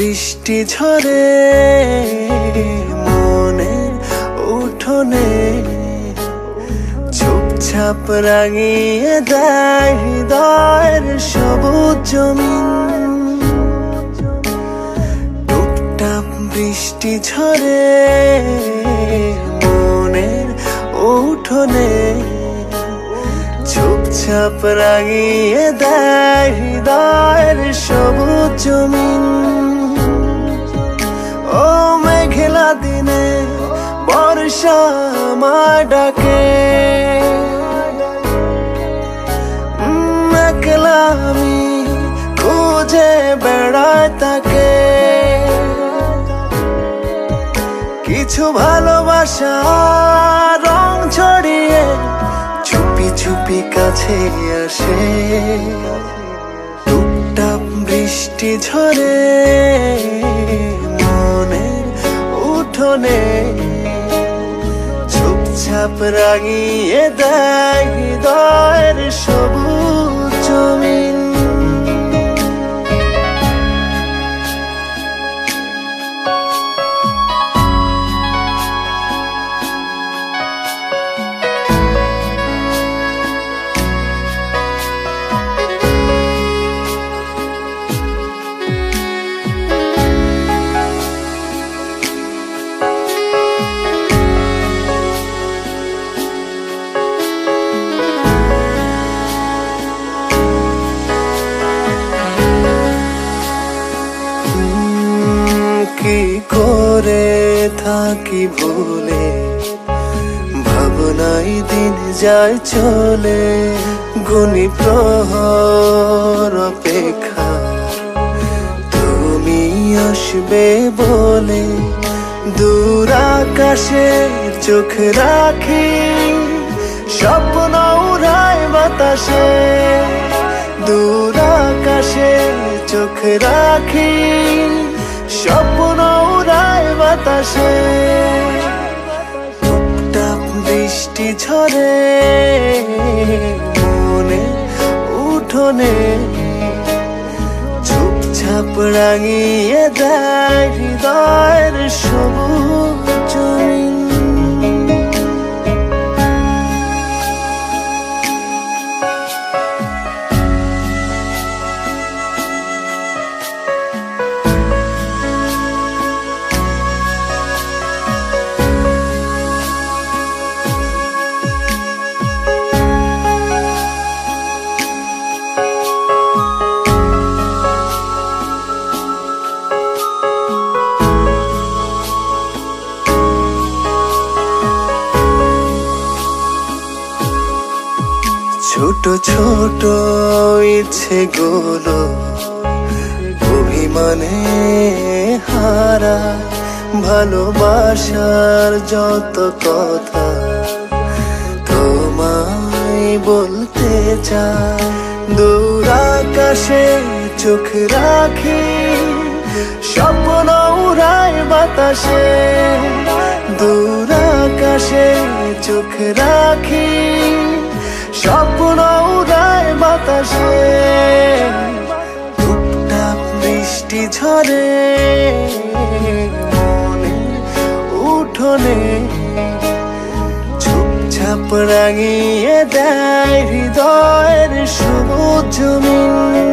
বৃষ্টি ঝরে, মনে উঠোনে চুপচাপ রাঙিয়ে দেয় হৃদয়ের সবুজ জমিন। টুপটাপ বৃষ্টি ঝরে মনের উঠোনে চুপচাপ রাঙিয়ে দেয় হৃদয়ের সবুজ জমিন। ও মেঘলা দিনে বর্ষা আমার ডাকে। একলা আমি খুঁজে বেড়ায় তাকে। কিছু ভালোবাসা রং ছড়িয়ে চুপি চুপি কাছে আসে। টুপটাপ বৃষ্টি ঝরে। উঠোনে চুপচাপ রাঙিয়ে দেয় হৃদয়ের সবুজ কি করে থাকি ভুলে? ভাবনাই দিন যায় চলে গুনি প্রহর অপেক্ষা। তুমি আসবে বলে দূর আকাশে চোখ রাখি, স্বপ্ন উড়ায় বাতাসে। দূর আকাশে চোখ রাখি স্বপ্ন উড়ায় বাতাসে। টুপটাপ বৃষ্টি ঝরে মনে উঠোনে। চুপচাপ রাঙিয়ে দেয় হৃদয়ের সবুজ ছোট ছোট ইচ্ছে গুলো অভিমানে হারা, ভালোবাসার যত কথা তোমায় বলতে চাই, দূর আকাশে চোখ রাখি, স্বপ্ন উড়ায় বাতাসে, দূর আকাশে চোখ রাখি। ঝরে মনে উঠোনে চুপচাপ রাঙিয়ে দেয় হৃদয়ের সবুজ জমিন।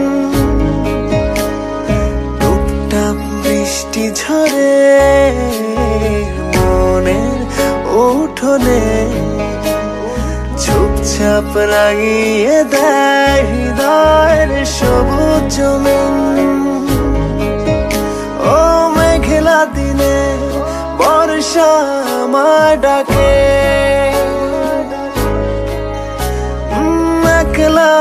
টুপটাপ বৃষ্টি ঝরে মনের উঠোনে চুপচাপ রাঙিয়ে দেয় হৃদয়ের সবুজ জমিন। আমার ডাকে। একলা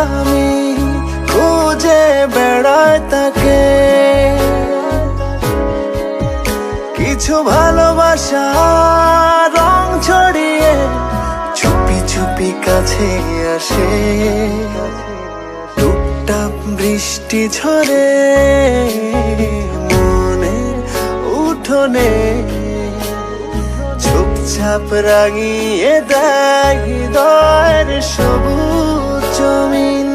খুঁজে বেড়ায় তাকে। কিছু ভালোবাসা রং ছড়িয়ে চুপি চুপি কাছে আসে। টুপটাপ বৃষ্টি ঝরে মনে উঠোনে চুপচাপ রাঙিয়ে দেয় হৃদয়ের সবুজ জমিন।